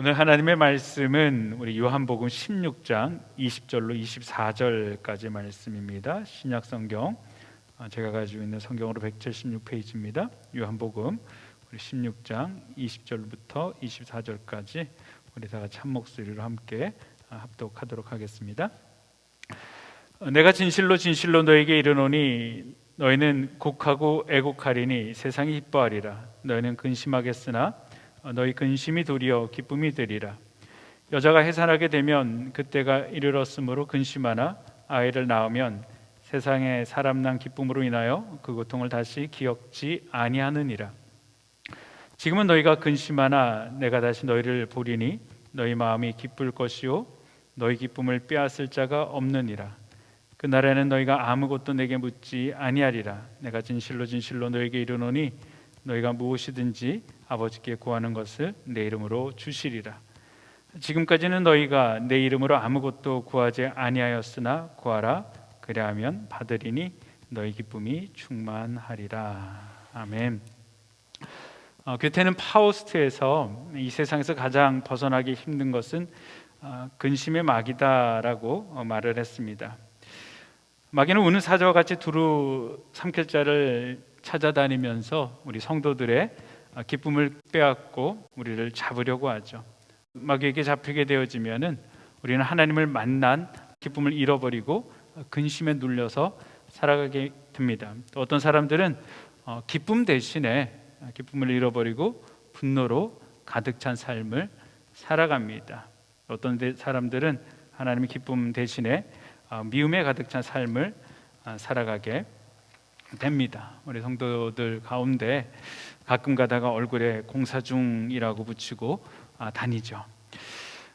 오늘 하나님의 말씀은 우리 요한복음 16장 20절로 24절까지 말씀입니다. 신약 성경 아, 제가 가지고 있는 성경으로 176페이지입니다. 요한복음 우리 16장 20절부터 24절까지 우리 다 같이 한 목소리로 함께 아, 합독하도록 하겠습니다. 어, 내가 진실로 진실로 너에게 이르노니 너희는 곡하고 애곡하리니 세상이 기뻐하리라 너희는 근심하겠으나 어, 너희 근심이 도리어 기쁨이 되리라. 여자가 해산하게 되면 그때가 이르렀으므로 근심하나 아이를 낳으면 세상에 사람 난 기쁨으로 인하여 그 고통을 다시 기억지 아니하느니라. 지금은 너희가 근심하나 내가 다시 너희를 보리니 너희 마음이 기쁠 것이요 너희 기쁨을 빼앗을 자가 없느니라. 그 날에는 너희가 아무것도 내게 묻지 아니하리라. 내가 진실로 진실로 너에게 이르노니 너희가 무엇이든지 아버지께 구하는 것을 내 이름으로 주시리라. 지금까지는 너희가 내 이름으로 아무것도 구하지 아니하였으나 구하라. 그리하면 받으리니 너희 기쁨이 충만하리라. 아멘. 어, 괴테는 파우스트에서 이 세상에서 가장 벗어나기 힘든 것은 어, 근심의 마귀다라고 어, 말을 했습니다. 마귀는 우는 사자와 같이 두루 삼킬 자를 찾아다니면서 우리 성도들의 어, 기쁨을 빼앗고 우리를 잡으려고 하죠. 마귀에게 잡히게 되어지면은 우리는 하나님을 만난 기쁨을 잃어버리고 어, 근심에 눌려서 살아가게 됩니다. 또 어떤 사람들은 어, 기쁨 대신에 기쁨을 잃어버리고 분노로 가득 찬 삶을 살아갑니다. 어떤 데- 사람들은 하나님의 기쁨 대신에 어, 미움에 가득 찬 삶을 어, 살아가게 됩니다. 우리 성도들 가운데 가끔 가다가 얼굴에 공사 중이라고 붙이고 아, 다니죠.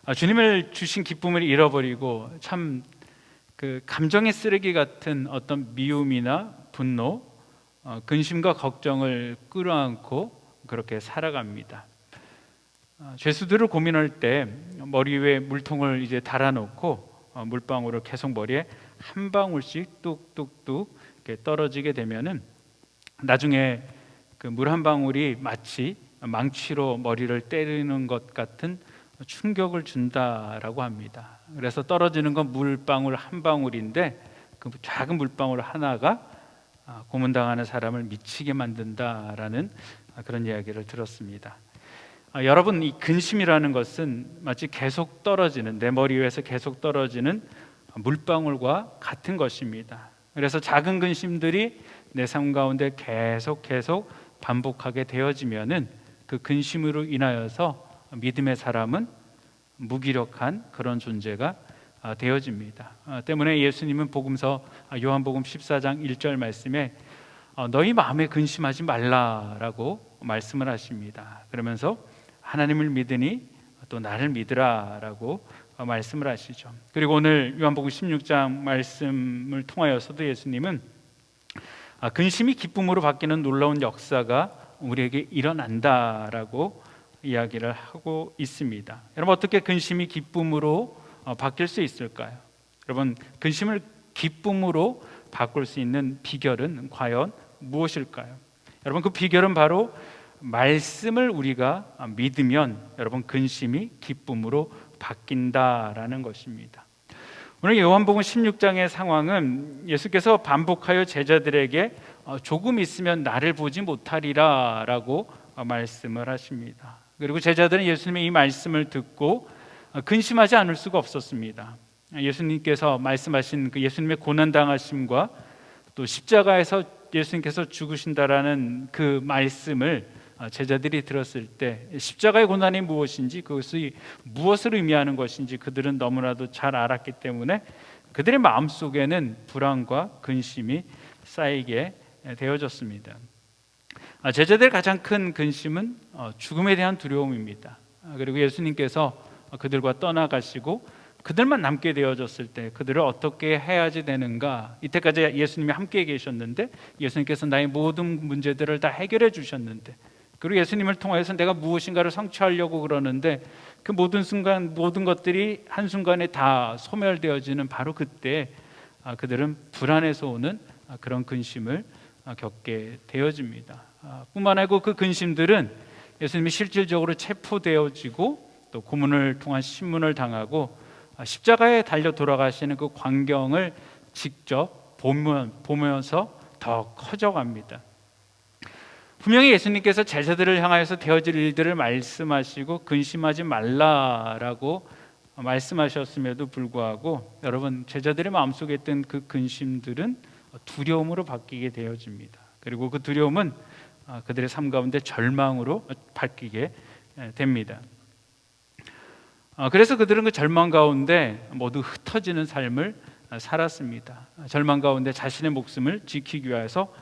아, 주님을 주신 기쁨을 잃어버리고 참 그 감정의 쓰레기 같은 어떤 미움이나 분노, 어, 근심과 걱정을 끌어안고 그렇게 살아갑니다. 아, 죄수들을 고민할 때 머리 위에 물통을 이제 달아놓고 어, 물방울을 계속 머리에 한 방울씩 뚝뚝뚝 떨어지게 되면은 나중에 그 물 한 방울이 마치 망치로 머리를 때리는 것 같은 충격을 준다라고 합니다. 그래서 떨어지는 건 물방울 한 방울인데 그 작은 물방울 하나가 아, 고문당하는 사람을 미치게 만든다라는 아, 그런 이야기를 들었습니다. 아, 여러분 이 근심이라는 것은 마치 계속 떨어지는 내 머리 위에서 계속 떨어지는 물방울과 같은 것입니다. 그래서 작은 근심들이 내 삶 가운데 계속 계속 반복하게 되어지면은 그 근심으로 인하여서 믿음의 사람은 무기력한 그런 존재가 아, 되어집니다. 아, 때문에 예수님은 복음서 아, 요한복음 14장 1절 말씀에 어, 너희 마음에 근심하지 말라라고 말씀을 하십니다. 그러면서 하나님을 믿으니 또 나를 믿으라라고 어, 말씀을 하시죠. 그리고 오늘 요한복음 16장 말씀을 통하여서도 예수님은 아, 근심이 기쁨으로 바뀌는 놀라운 역사가 우리에게 일어난다라고 이야기를 하고 있습니다. 여러분 어떻게 근심이 기쁨으로 어, 바뀔 수 있을까요? 여러분 근심을 기쁨으로 바꿀 수 있는 비결은 과연 무엇일까요? 여러분 그 비결은 바로 말씀을 우리가 믿으면 여러분 근심이 기쁨으로 바뀐다라는 것입니다. 오늘 요한복음 16장의 상황은 예수께서 반복하여 제자들에게 어, 조금 있으면 나를 보지 못하리라라고 어, 말씀을 하십니다. 그리고 제자들은 예수님의 이 말씀을 듣고 어, 근심하지 않을 수가 없었습니다. 예수님께서 말씀하신 그 예수님의 고난 당하심과 또 십자가에서 예수님께서 죽으신다라는 그 말씀을 어, 제자들이 들었을 때 십자가의 고난이 무엇인지 그것이 무엇을 의미하는 것인지 그들은 너무나도 잘 알았기 때문에 그들의 마음 속에는 불안과 근심이 쌓이게 되어졌습니다. 아, 제자들의 가장 큰 근심은 어, 죽음에 대한 두려움입니다. 아, 그리고 예수님께서 그들과 떠나가시고 그들만 남게 되어졌을 때 그들을 어떻게 해야지 되는가? 이때까지 예수님이 함께 계셨는데 예수님께서 나의 모든 문제들을 다 해결해 주셨는데 그리고 예수님을 통해서 내가 무엇인가를 성취하려고 그러는데 그 모든 순간 모든 것들이 한 순간에 다 소멸되어지는 바로 그때 아, 그들은 불안에서 오는 아, 그런 근심을 아, 겪게 되어집니다. 아, 뿐만 아니고 그 근심들은 예수님이 실질적으로 체포되어지고 또 고문을 통한 신문을 당하고 아, 십자가에 달려 돌아가시는 그 광경을 직접 보면, 보면서 더 커져갑니다. 분명히 예수님께서 제자들을 향하여서 되어질 일들을 말씀하시고 근심하지 말라라고 말씀하셨음에도 불구하고 여러분 제자들의 마음속에 있던 그 근심들은 두려움으로 바뀌게 되어집니다. 그리고 그 두려움은 아, 그들의 삶 가운데 절망으로 바뀌게 됩니다. 아, 그래서 그들은 그 절망 가운데 모두 흩어지는 삶을 살았습니다. 절망 가운데 자신의 목숨을 지키기 위해서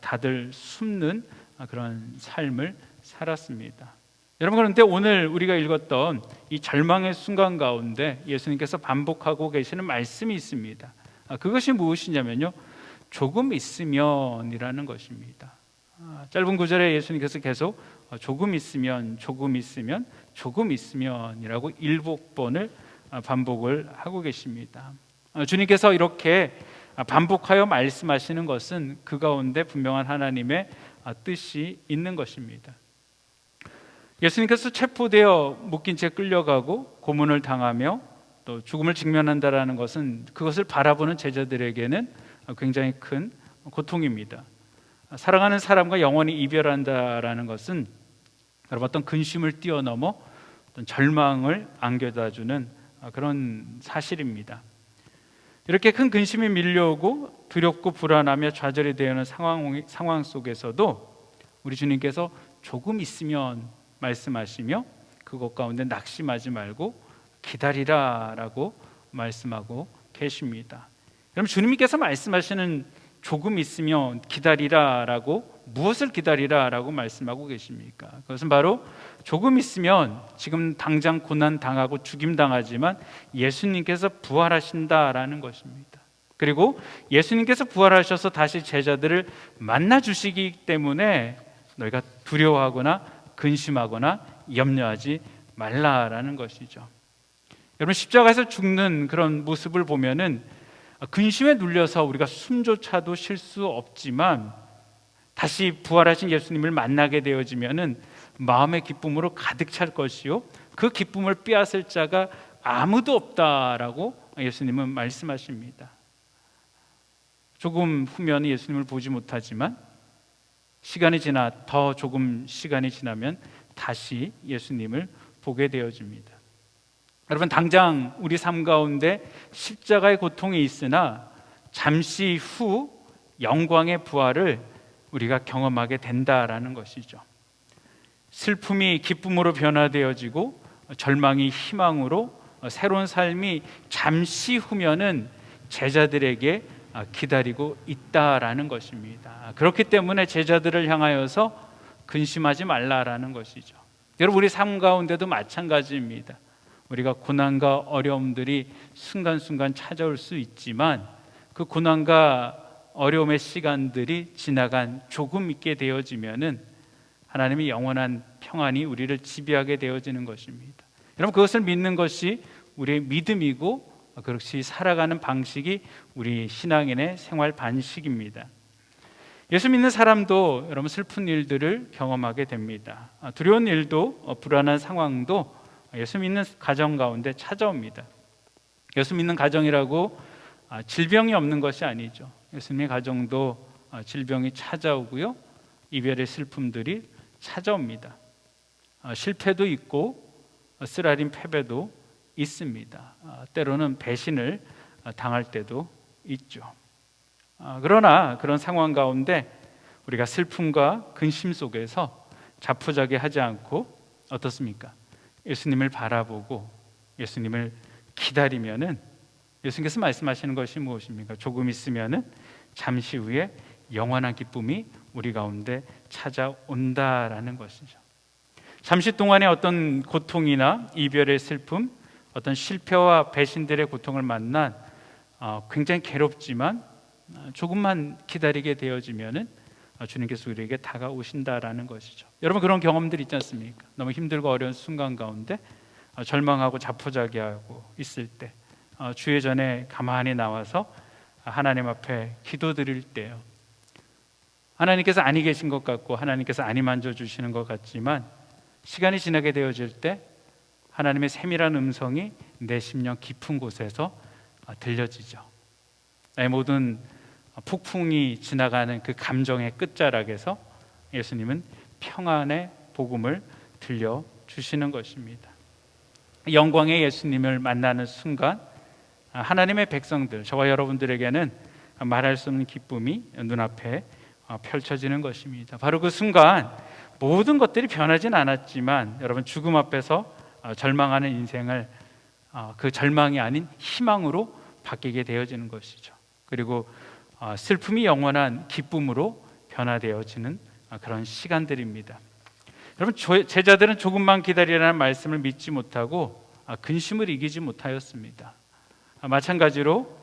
다들 숨는 그런 삶을 살았습니다. 여러분 그런데 오늘 우리가 읽었던 이 절망의 순간 가운데 예수님께서 반복하고 계시는 말씀이 있습니다. 아, 그것이 무엇이냐면요. 조금 있으면이라는 것입니다. 아, 짧은 구절에 예수님께서 계속 어, 조금 있으면 조금 있으면 조금 있으면이라고 일곱 번을 아, 반복을 하고 계십니다. 어, 주님께서 이렇게 반복하여 말씀하시는 것은 그 가운데 분명한 하나님의 뜻이 있는 것입니다. 예수님께서 체포되어 묶인 채 끌려가고 고문을 당하며 또 죽음을 직면한다라는 것은 그것을 바라보는 제자들에게는 굉장히 큰 고통입니다. 사랑하는 사람과 영원히 이별한다라는 것은 여러분 어떤 근심을 뛰어넘어 어떤 절망을 안겨다주는 그런 사실입니다. 이렇게 큰 근심이 밀려오고 두렵고 불안하며 좌절이 되는 상황, 상황 속에서도 우리 주님께서 조금 있으면 말씀하시며 그것 가운데 낙심하지 말고 기다리라라고 말씀하고 계십니다. 그럼 주님께서 말씀하시는 조금 있으면 기다리라라고 무엇을 기다리라라고 말씀하고 계십니까? 그것은 바로 조금 있으면 지금 당장 고난 당하고 죽임 당하지만 예수님께서 부활하신다라는 것입니다. 그리고 예수님께서 부활하셔서 다시 제자들을 만나 주시기 때문에 너희가 두려워하거나 근심하거나 염려하지 말라라는 것이죠. 여러분 십자가에서 죽는 그런 모습을 보면은 근심에 눌려서 우리가 숨조차도 쉴 수 없지만 다시 부활하신 예수님을 만나게 되어지면은 마음의 기쁨으로 가득 찰 것이요 그 기쁨을 빼앗을 자가 아무도 없다라고 예수님은 말씀하십니다. 조금 후면 예수님을 보지 못하지만 시간이 지나 더 조금 시간이 지나면 다시 예수님을 보게 되어집니다. 여러분 당장 우리 삶 가운데 십자가의 고통이 있으나 잠시 후 영광의 부활을 우리가 경험하게 된다라는 것이죠. 슬픔이 기쁨으로 변화되어지고 절망이 희망으로 새로운 삶이 잠시 후면은 제자들에게 기다리고 있다라는 것입니다. 그렇기 때문에 제자들을 향하여서 근심하지 말라라는 것이죠. 여러분 우리 삶 가운데도 마찬가지입니다. 우리가 고난과 어려움들이 순간순간 찾아올 수 있지만 그 고난과 어려움의 시간들이 지나간 조금 있게 되어지면은 하나님의 영원한 평안이 우리를 지배하게 되어지는 것입니다. 여러분 그것을 믿는 것이 우리의 믿음이고 그렇게 살아가는 방식이 우리 신앙인의 생활 반식입니다. 예수 믿는 사람도 여러분 슬픈 일들을 경험하게 됩니다. 두려운 일도 어, 불안한 상황도 예수 믿는 가정 가운데 찾아옵니다. 예수 믿는 가정이라고 아, 질병이 없는 것이 아니죠. 예수님의 가정도 아, 질병이 찾아오고요. 이별의 슬픔들이 찾아옵니다. 아, 실패도 있고 쓰라린 패배도 있습니다. 때로는 배신을 당할 때도 있죠. 그러나 그런 상황 가운데 우리가 슬픔과 근심 속에서 자포자기 하지 않고 어떻습니까? 예수님을 바라보고 예수님을 기다리면은 예수님께서 말씀하시는 것이 무엇입니까? 조금 있으면은 잠시 후에 영원한 기쁨이 우리 가운데 찾아온다라는 것이죠. 잠시 동안의 어떤 고통이나 이별의 슬픔, 어떤 실패와 배신들의 고통을 만난 어, 굉장히 괴롭지만 어, 조금만 기다리게 되어지면은 어, 주님께서 우리에게 다가오신다라는 것이죠. 여러분 그런 경험들 있지 않습니까? 너무 힘들고 어려운 순간 가운데 어, 절망하고 자포자기하고 있을 때 어, 주의 전에 가만히 나와서 하나님 앞에 기도드릴 때요. 하나님께서 아니 계신 것 같고 하나님께서 아니 만져 주시는 것 같지만 시간이 지나게 되어질 때 하나님의 세밀한 음성이 내 심령 깊은 곳에서 아, 들려지죠. 나의 모든 폭풍이 지나가는 그 감정의 끝자락에서 예수님은 평안의 복음을 들려 주시는 것입니다. 영광의 예수님을 만나는 순간 아, 하나님의 백성들 저와 여러분들에게는 말할 수 없는 기쁨이 눈앞에 어, 펼쳐지는 것입니다. 바로 그 순간 모든 것들이 변하진 않았지만 여러분 죽음 앞에서 어, 절망하는 인생을 어, 그 절망이 아닌 희망으로 바뀌게 되어지는 것이죠. 그리고 슬픔이 영원한 기쁨으로 변화되어지는 그런 시간들입니다. 여러분 제자들은 조금만 기다리라는 말씀을 믿지 못하고 근심을 이기지 못하였습니다. 마찬가지로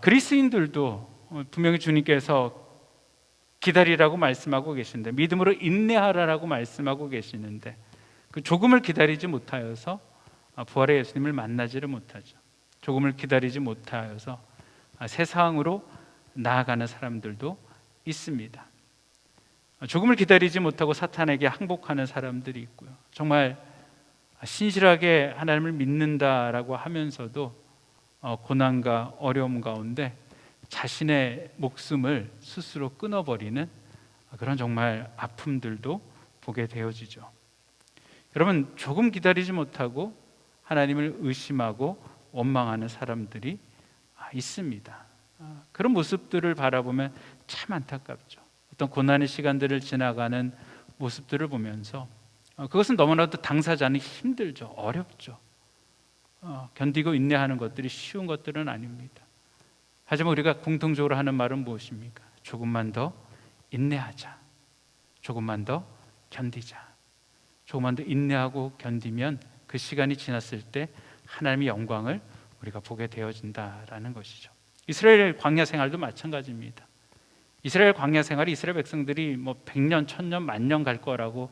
그리스인들도 분명히 주님께서 기다리라고 말씀하고 계신데 믿음으로 인내하라라고 말씀하고 계시는데 그 조금을 기다리지 못하여서 부활의 예수님을 만나지를 못하죠. 조금을 기다리지 못하여서 세상으로 나아가는 사람들도 있습니다. 조금을 기다리지 못하고 사탄에게 항복하는 사람들이 있고요. 정말 신실하게 하나님을 믿는다라고 하면서도 어, 고난과 어려움 가운데 자신의 목숨을 스스로 끊어버리는 그런 정말 아픔들도 보게 되어지죠. 여러분 조금 기다리지 못하고 하나님을 의심하고 원망하는 사람들이 있습니다. 그런 모습들을 바라보면 참 안타깝죠. 어떤 고난의 시간들을 지나가는 모습들을 보면서 그것은 너무나도 당사자는 힘들죠. 어렵죠. 어, 견디고 인내하는 것들이 쉬운 것들은 아닙니다. 하지만 우리가 공통적으로 하는 말은 무엇입니까? 조금만 더 인내하자. 조금만 더 견디자. 조금만 더 인내하고 견디면 그 시간이 지났을 때 하나님의 영광을 우리가 보게 되어진다라는 것이죠. 이스라엘 광야 생활도 마찬가지입니다. 이스라엘 광야 생활이 이스라엘 백성들이 뭐 100년, 1000년, 만년 갈 거라고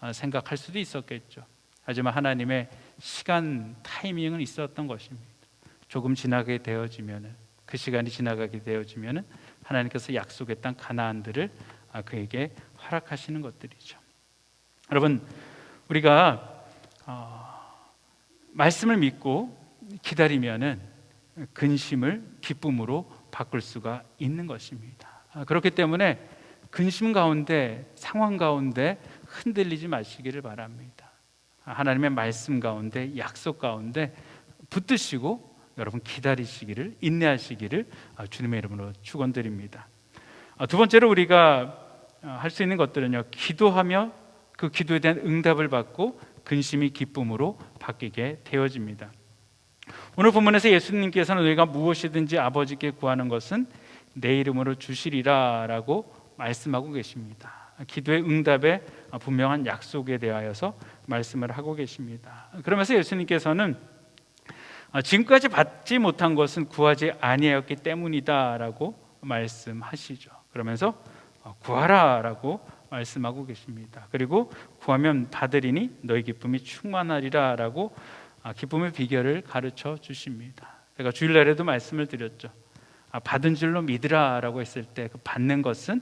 아, 생각할 수도 있었겠죠. 하지만 하나님의 시간 타이밍은 있었던 것입니다. 조금 지나게 되어지면은 그 시간이 지나가게 되어지면 하나님께서 약속했던 가나안들을 아, 그에게 허락하시는 것들이죠. 여러분 우리가 어, 말씀을 믿고 기다리면은 근심을 기쁨으로 바꿀 수가 있는 것입니다. 아, 그렇기 때문에 근심 가운데 상황 가운데 흔들리지 마시기를 바랍니다. 아, 하나님의 말씀 가운데 약속 가운데 붙드시고 여러분 기다리시기를 인내하시기를 아, 주님의 이름으로 축원드립니다. 아, 두 번째로 우리가 아, 할수 있는 것들은요. 기도하며 그 기도에 대한 응답을 받고 근심이 기쁨으로 바뀌게 되어집니다. 오늘 본문에서 예수님께서는 너희가 무엇이든지 아버지께 구하는 것은 내 이름으로 주시리라라고 말씀하고 계십니다. 기도의 응답에 분명한 약속에 대하여서 말씀을 하고 계십니다. 그러면서 예수님께서는 아, 지금까지 받지 못한 것은 구하지 아니하였기 때문이다라고 말씀하시죠. 그러면서 어, 구하라라고 말씀하고 계십니다. 그리고 구하면 받으리니 너희 기쁨이 충만하리라라고 아, 기쁨의 비결을 가르쳐 주십니다. 제가 주일날에도 말씀을 드렸죠. 아, 받은 줄로 믿으라라고 했을 때 그 받는 것은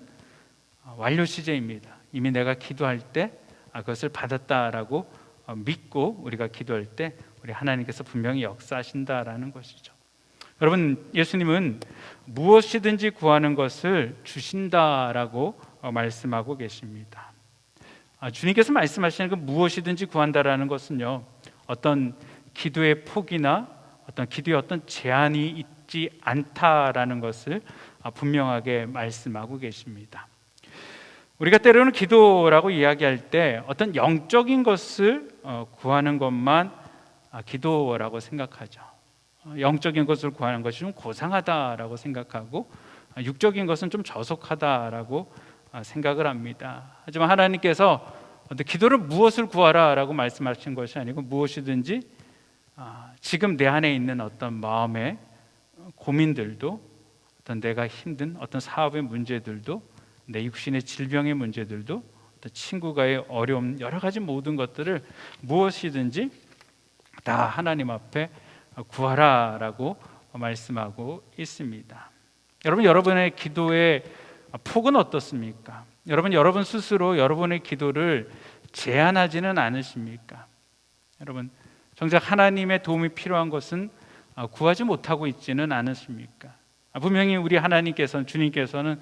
완료 시제입니다. 이미 내가 기도할 때 그것을 받았다라고 어, 믿고 우리가 기도할 때 우리 하나님께서 분명히 역사하신다라는 것이죠. 여러분 예수님은 무엇이든지 구하는 것을 주신다라고 어, 말씀하고 계십니다. 아, 주님께서 말씀하시는 그 무엇이든지 구한다라는 것은요 어떤 기도의 폭이나 어떤 기도의 어떤 제한이 있지 않다라는 것을 아, 분명하게 말씀하고 계십니다. 우리가 때로는 기도라고 이야기할 때 어떤 영적인 것을 어, 구하는 것만 아, 기도라고 생각하죠. 어, 영적인 것을 구하는 것이 좀 고상하다라고 생각하고 아, 육적인 것은 좀 저속하다라고 아, 생각을 합니다. 하지만 하나님께서 기도를 무엇을 구하라라고 말씀하신 것이 아니고 무엇이든지 지금 내 안에 있는 어떤 마음의 고민들도 어떤 내가 힘든 어떤 사업의 문제들도 내 육신의 질병의 문제들도 친구가의 어려움 여러 가지 모든 것들을 무엇이든지 다 하나님 앞에 구하라라고 말씀하고 있습니다. 여러분 여러분의 기도의 폭은 어떻습니까? 여러분 여러분 스스로 여러분의 기도를 제한하지는 않으십니까? 여러분 정작 하나님의 도움이 필요한 것은 아, 구하지 못하고 있지는 않으십니까? 아, 분명히 우리 하나님께서는 주님께서는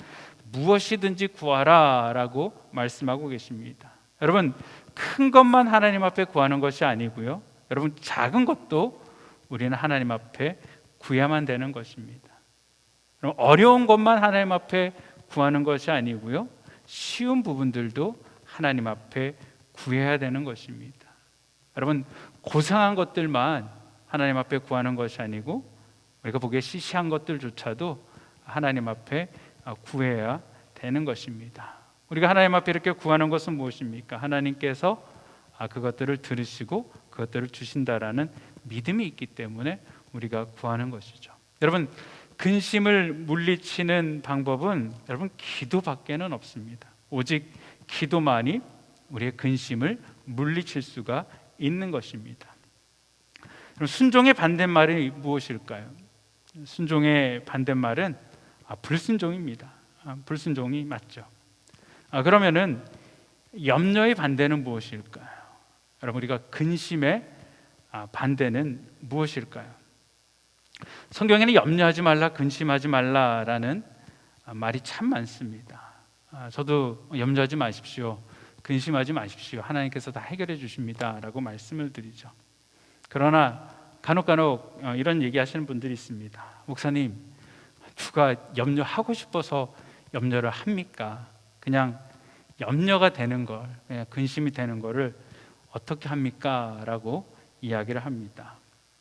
무엇이든지 구하라라고 말씀하고 계십니다. 여러분 큰 것만 하나님 앞에 구하는 것이 아니고요. 여러분 작은 것도 우리는 하나님 앞에 구해야만 되는 것입니다. 어려운 것만 하나님 앞에 구하는 것이 아니고요. 쉬운 부분들도 하나님 앞에 구해야 되는 것입니다. 여러분 고상한 것들만 하나님 앞에 구하는 것이 아니고 우리가 보기에 시시한 것들조차도 하나님 앞에 구해야 되는 것입니다. 우리가 하나님 앞에 이렇게 구하는 것은 무엇입니까? 하나님께서 그것들을 들으시고 그것들을 주신다라는 믿음이 있기 때문에 우리가 구하는 것이죠. 여러분 근심을 물리치는 방법은 여러분 기도밖에는 없습니다. 오직 기도만이 우리의 근심을 물리칠 수가 있는 것입니다. 그럼 순종의 반대말이 무엇일까요? 순종의 반대말은 아, 불순종입니다. 아, 불순종이 맞죠. 아, 그러면은 염려의 반대는 무엇일까요? 여러분 우리가 근심의 아, 반대는 무엇일까요? 성경에는 염려하지 말라, 근심하지 말라라는 아, 말이 참 많습니다. 아, 저도 염려하지 마십시오. 근심하지 마십시오. 하나님께서 다 해결해 주십니다라고 말씀을 드리죠. 그러나 간혹간혹 어, 이런 얘기하시는 분들이 있습니다. 목사님, 누가 염려하고 싶어서 염려를 합니까? 그냥 염려가 되는 걸, 근심이 되는 거를 어떻게 합니까?라고 이야기를 합니다.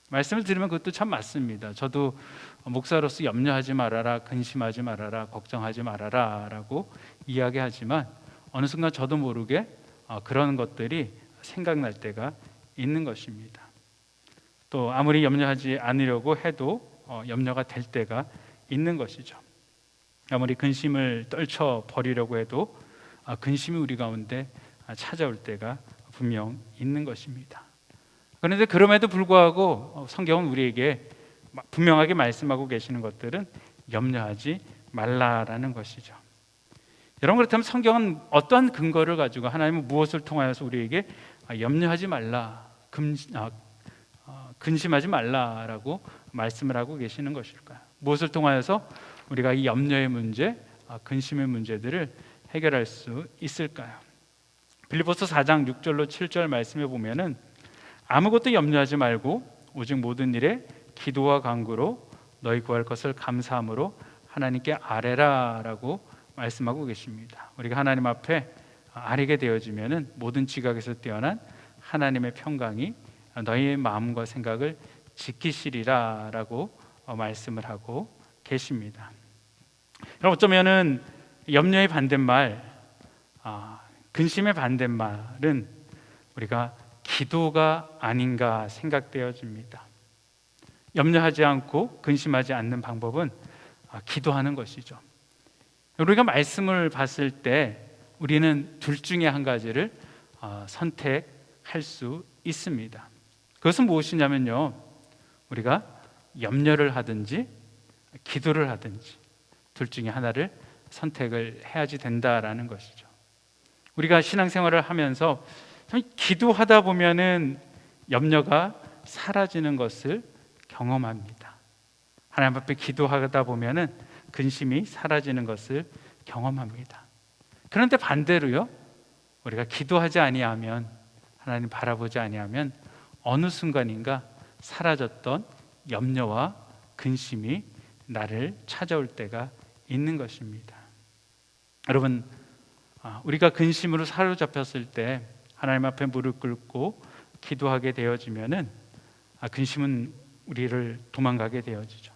말씀을 들으면 그것도 참 맞습니다. 저도 목사로서 염려하지 말아라, 근심하지 말아라, 걱정하지 말아라라고 이야기하지만 어느 순간 저도 모르게 어, 그런 것들이 생각날 때가 있는 것입니다. 또 아무리 염려하지 않으려고 해도 어, 염려가 될 때가 있는 것이죠. 아무리 근심을 떨쳐 버리려고 해도 아, 근심이 우리 가운데 찾아올 때가 분명 있는 것입니다. 그런데 그럼에도 불구하고 어, 성경은 우리에게 분명하게 말씀하고 계시는 것들은 염려하지 말라라는 것이죠. 여러분 그렇다면 성경은 어떠한 근거를 가지고 하나님은 무엇을 통하여서 우리에게 아, 염려하지 말라, 금, 아, 어, 근심하지 말라라고 말씀을 하고 계시는 것일까요? 무엇을 통하여서 우리가 이 염려의 문제, 아, 근심의 문제들을 해결할 수 있을까요? 빌리포스 4장 6절로 7절 말씀에 보면은 아무것도 염려하지 말고 오직 모든 일에 기도와 간구로 너희 구할 것을 감사함으로 하나님께 아뢰라라고 말씀하고 계십니다. 우리가 하나님 앞에 아뢰게 되어지면은 모든 지각에서 뛰어난 하나님의 평강이 너희의 마음과 생각을 지키시리라라고 말씀을 하고 계십니다. 그럼 어쩌면은 염려의 반대말, 아, 근심의 반대말은 우리가 기도가 아닌가 생각되어집니다. 염려하지 않고 근심하지 않는 방법은 아, 기도하는 것이죠. 우리가 말씀을 봤을 때 우리는 둘 중에 한 가지를 아, 선택할 수 있습니다. 그것은 무엇이냐면요. 우리가 염려를 하든지 기도를 하든지 둘 중에 하나를 선택을 해야지 된다라는 것이죠. 우리가 신앙생활을 하면서 기도하다 보면은 염려가 사라지는 것을 경험합니다. 하나님 앞에 기도하다 보면은 근심이 사라지는 것을 경험합니다. 그런데 반대로요. 우리가 기도하지 아니하면 하나님 바라보지 아니하면 어느 순간인가 사라졌던 염려와 근심이 나를 찾아올 때가 있는 것입니다. 여러분, 아, 우리가 근심으로 사로잡혔을 때 하나님 앞에 무릎 꿇고 기도하게 되어지면은 아, 근심은 우리를 도망가게 되어지죠.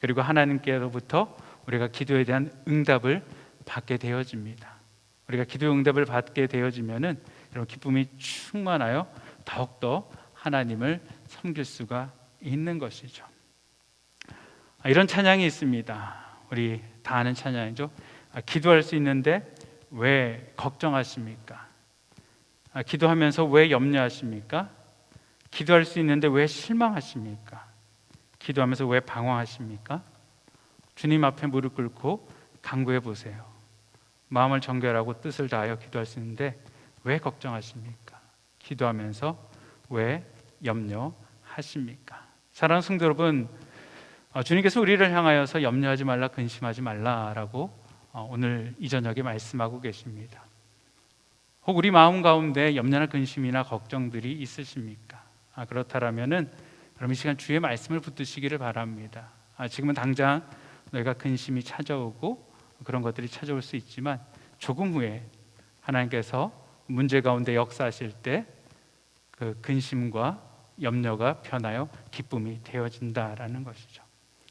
그리고 하나님께로부터 우리가 기도에 대한 응답을 받게 되어집니다. 우리가 기도 응답을 받게 되어지면은 여러분 기쁨이 충만하여 더욱더 하나님을 섬길 수가 있는 것이죠. 아, 이런 찬양이 있습니다. 우리 다 아는 찬양이죠. 아, 기도할 수 있는데 왜 걱정하십니까? 아, 기도하면서 왜 염려하십니까? 기도할 수 있는데 왜 실망하십니까? 기도하면서 왜 방황하십니까? 주님 앞에 무릎 꿇고 간구해 보세요. 마음을 정결하고 뜻을 다하여 기도할 수 있는데 왜 걱정하십니까? 기도하면서 왜 염려하십니까? 사랑하는 성도 여러분, 어, 주님께서 우리를 향하여서 염려하지 말라, 근심하지 말라라고 어, 오늘 이 저녁에 말씀하고 계십니다. 혹 우리 마음 가운데 염려나 근심이나 걱정들이 있으십니까? 아, 그렇다라면은 그럼 이 시간 주의 말씀을 붙드시기를 바랍니다. 아, 지금은 당장 너희가 근심이 찾아오고 그런 것들이 찾아올 수 있지만 조금 후에 하나님께서 문제 가운데 역사하실 때 그 근심과 염려가 변하여 기쁨이 되어진다라는 것이죠.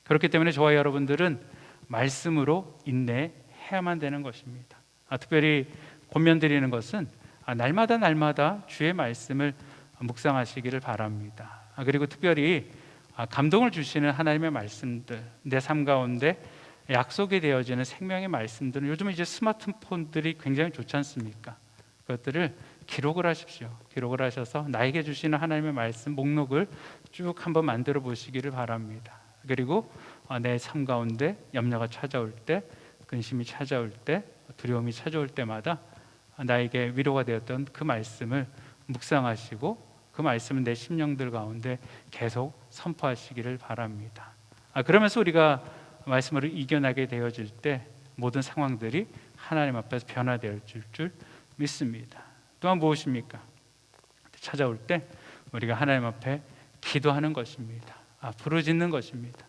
그렇기 때문에 저와 여러분들은 말씀으로 인내해야만 되는 것입니다. 아, 특별히 권면드리는 것은 아, 날마다 날마다 주의 말씀을 묵상하시기를 바랍니다. 아, 그리고 특별히 아, 감동을 주시는 하나님의 말씀들 내 삶 가운데 약속이 되어지는 생명의 말씀들은 요즘 이제 스마트폰들이 굉장히 좋지 않습니까? 그것들을 기록을 하십시오. 기록을 하셔서 나에게 주시는 하나님의 말씀 목록을 쭉 한번 만들어 보시기를 바랍니다. 그리고 어, 내삶 가운데 염려가 찾아올 때, 근심이 찾아올 때, 두려움이 찾아올 때마다 나에게 위로가 되었던 그 말씀을 묵상하시고 그 말씀을 내 심령들 가운데 계속 선포하시기를 바랍니다. 아, 그러면서 우리가 말씀으로 이겨나게 되어질 때 모든 상황들이 하나님 앞에서 변화될 줄, 줄 믿습니다. 또한 무엇입니까? 찾아올 때 우리가 하나님 앞에 기도하는 것입니다. 아, 부르짖는 것입니다.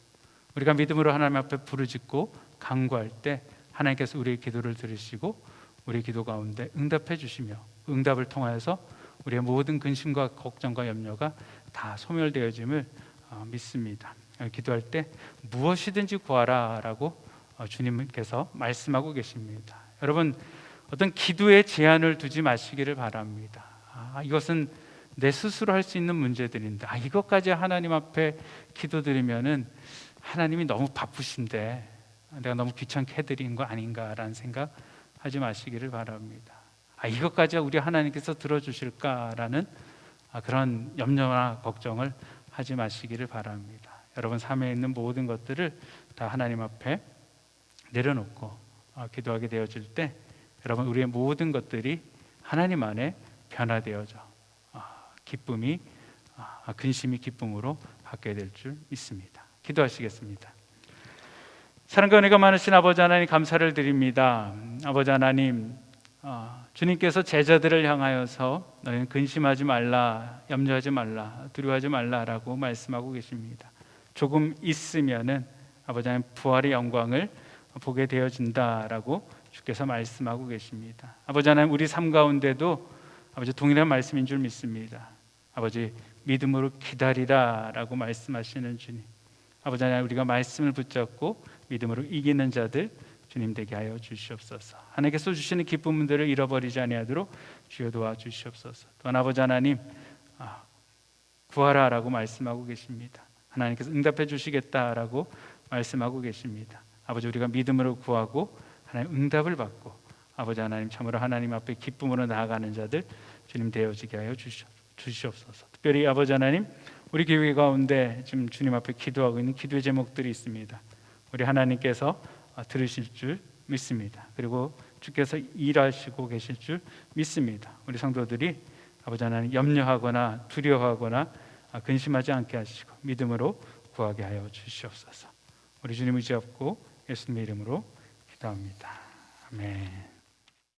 우리가 믿음으로 하나님 앞에 부르짖고 간구할 때 하나님께서 우리의 기도를 들으시고 우리 기도 가운데 응답해 주시며 응답을 통하여서 우리의 모든 근심과 걱정과 염려가 다 소멸되어짐을 어, 믿습니다. 어, 기도할 때 무엇이든지 구하라라고 어, 주님께서 말씀하고 계십니다. 여러분 어떤 기도에 제한을 두지 마시기를 바랍니다. 아, 이것은 내 스스로 할 수 있는 문제들인데 아, 이것까지 하나님 앞에 기도드리면은 하나님이 너무 바쁘신데 내가 너무 귀찮게 해드린 거 아닌가라는 생각 하지 마시기를 바랍니다. 아, 이것까지 우리 하나님께서 들어주실까라는 아, 그런 염려나 걱정을 하지 마시기를 바랍니다. 여러분 삶에 있는 모든 것들을 다 하나님 앞에 내려놓고 아, 기도하게 되어질 때 여러분 우리의 모든 것들이 하나님 안에 변화되어져 아, 기쁨이 아, 근심이 기쁨으로 바뀌게 될 줄 믿습니다. 기도하시겠습니다. 사랑과 은혜가 많으신 아버지 하나님 감사를 드립니다. 아버지 하나님 어, 주님께서 제자들을 향하여서 너희는 근심하지 말라, 염려하지 말라, 두려워하지 말라라고 말씀하고 계십니다. 조금 있으면은 아버지 하나님 부활의 영광을 보게 되어진다라고 주께서 말씀하고 계십니다. 아버지 하나님 우리 삶 가운데도 아버지 동일한 말씀인 줄 믿습니다. 아버지 믿음으로 기다리라라고 말씀하시는 주님. 아버지 하나님 우리가 말씀을 붙잡고 믿음으로 이기는 자들 주님 되게 하여 주시옵소서. 하나님께서 주시는 기쁨들을 잃어버리지 아니하도록 주여 도와 주시옵소서. 또한 아버지 하나님 아, 구하라라고 말씀하고 계십니다. 하나님께서 응답해 주시겠다라고 말씀하고 계십니다. 아버지 우리가 믿음으로 구하고 하나님 응답을 받고 아버지 하나님 참으로 하나님 앞에 기쁨으로 나아가는 자들 주님 되어지게 하여 주시옵소서. 특별히 아버지 하나님 우리 교회 가운데 지금 주님 앞에 기도하고 있는 기도의 제목들이 있습니다. 우리 하나님께서 들으실 줄 믿습니다. 그리고 주께서 일하시고 계실 줄 믿습니다. 우리 성도들이 아버지 하나님 염려하거나 두려워하거나 근심하지 않게 하시고 믿음으로 구하게 하여 주시옵소서. 우리 주님 의지없고 예수님의 이름으로 기도합니다. 아멘.